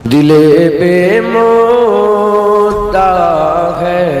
দিলে বেমোতা হ্যাঁ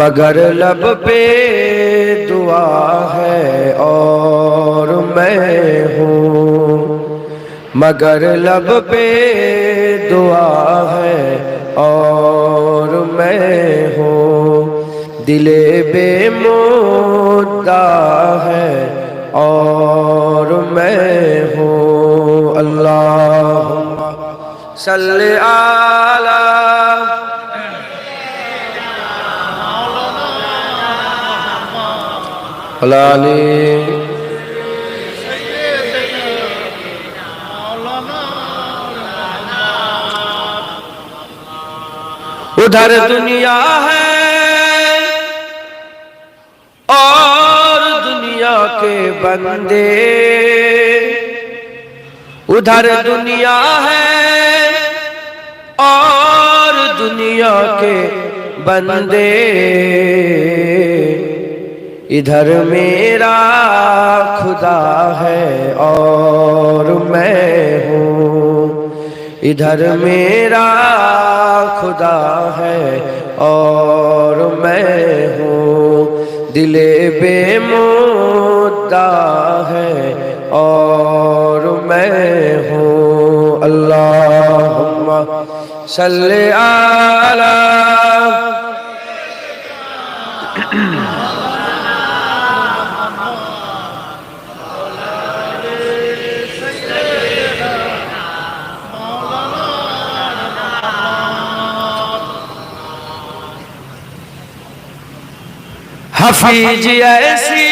مگر لب پہ دعا ہے اور میں ہوں۔ مگر لب پہ دعا ہے اور میں ہوں۔ دل بے مدعا ہے اور میں ہوں۔ اللہ صلی علی علی ادھر دنیا ہے اور دنیا کے بندے ادھر دنیا ہے اور دنیا کے بندے ادھر میرا خدا ہے اور میں ہوں۔ ادھر میرا خدا ہے اور میں ہوں۔ دل بے مدعا ہے اور میں ہوں۔ اللہم صلی علی হাফিজ এসি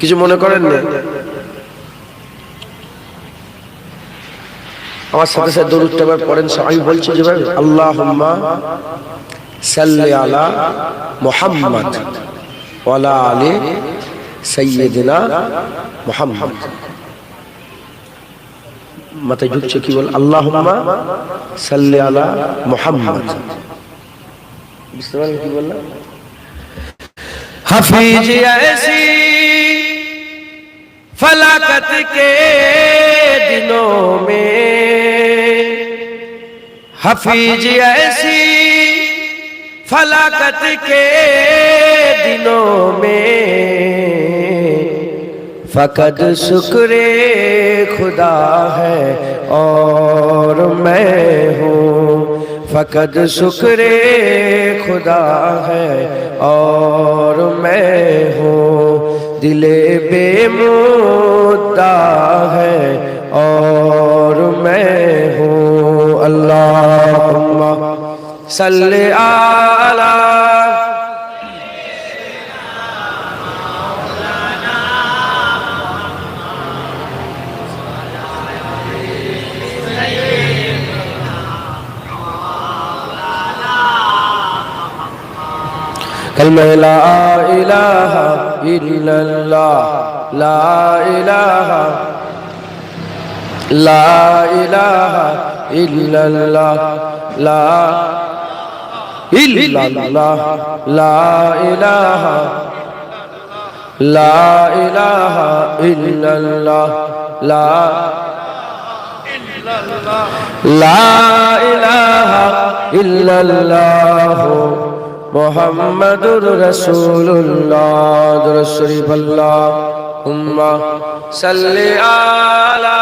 কিছু মনে করেন না? আমার সাথে সাথে দরুদটা এবার পড়েন আমি বলছি যে ভাই আল্লাহুম্মা সাল্লি আলা মুহাম্মদ ওয়ালা আলি সাইয়্যিদিনা মুহাম্মদ। মাথায় ঢুকছে কি বল আল্লাহুম্মা সাল্লি আলা মুহাম্মদ। বুঝতে পারলেন কি বললাম حفیظ ایسی فلاکت کے دنوں میں حفیظ ایسی فلاکت کے دنوں میں فقط شکر خدا ہے اور میں ہوں فقط شکر خدا ہے اور میں ہوں۔ دل بے مدعا ہے اور میں ہوں۔ اللہ صلی علی كلمة لا إله إلا الله. لا إله. لا إله إلا الله. لا إلا الله. لا إله. لا إله إلا الله. لا لا إله إلا الله. মোহাম্মদুর রসুল্লাহ শরীফ আল্লাহ। উম্মা সাল্লি আলা